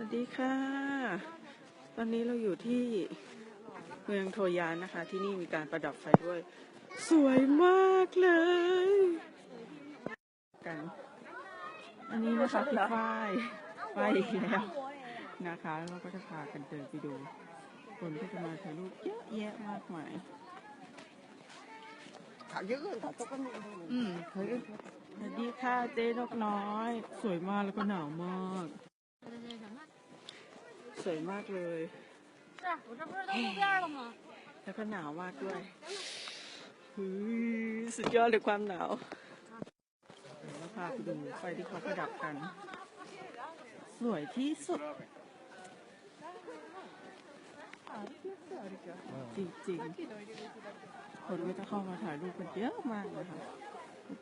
วัสดีค่ะ ตอนนี้เราอยู่ที่เมืองโทยานนะคะ ที่นี่มีการประดับไฟด้วย สวยมากเลยกันอันนี้นะคะคือฝ้ายฝ้ายอีกแล้วนะคะแล้วเราก็จะพากันเดินไปดูคนที่จะมาถ่ายรูปเยอะแยะมากมาย thảo dữ thảo tốt cái miệng อืมเฮ้ยสวัสดีค่ะเจ๊นกน้อย สวยมากแล้วก็หนาวมาก สวยมากเลยแล้วก็หนาวมากด้วยสุดยอดเลยความหนาวแล้วพาไปดูไฟที่เขาประดับกัน สวยที่สุด จริงๆ คนก็จะเข้ามาถ่ายรูปกันเยอะมากเลยค่ะ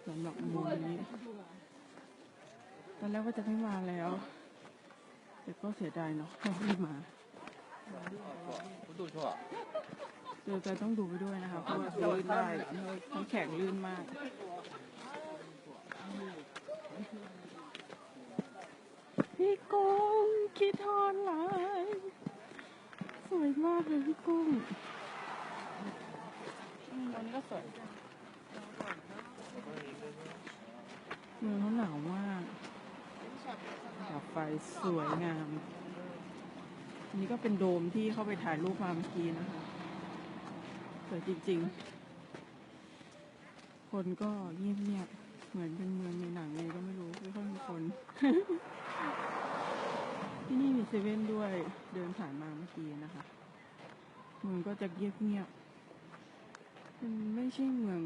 สำหรับมุมนี้ ตอนแรกก็จะไม่มาแล้ว แต่ก็เสียดายเนาะเขาไม่มาเจอแต่ต้องดูไปด้วยนะคะเพราะว่าลื่นได้ทั้งแข็งลื่นมากพี่กุ้งคิดทอนลายสวยมากเลยพี่กุ้งมันก็สวยเมืองเขาหนาวมาก ไฟสวยงามนนี้ก็เป็นโดมที่เข้าไปถ่ายรูปมาเมื่อกี้นะคะสวยจริง ๆ คนก็เงียบๆเหมือนเป็นเมืองในหนังเลยก็ไม่รู้ไม่ค่อยมีคน ที่นี่มีเซเว่นด้วยเดินผ่านมาเมื่อกี้นะคะ เมืองก็จะเงียบๆมันไม่ใช่เมือง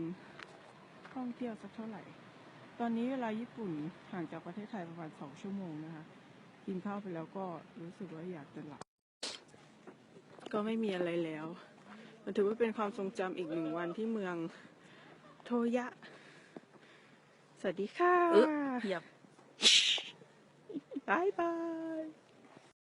ท่องเที่ยวสักเท่าไหร่ ตอนนี้เวลาญี่ปุ่นห่างจากประเทศไทยประมาณสองชั่วโมงนะคะ กินข้าวไปแล้วก็รู้สึกว่าอยากจะหลับ ก็ไม่มีอะไรแล้ว มันถือว่าเป็นความทรงจำอีกหนึ่งวันที่เมืองโทยะ สวัสดีค่ะเออเหยียบบายบาย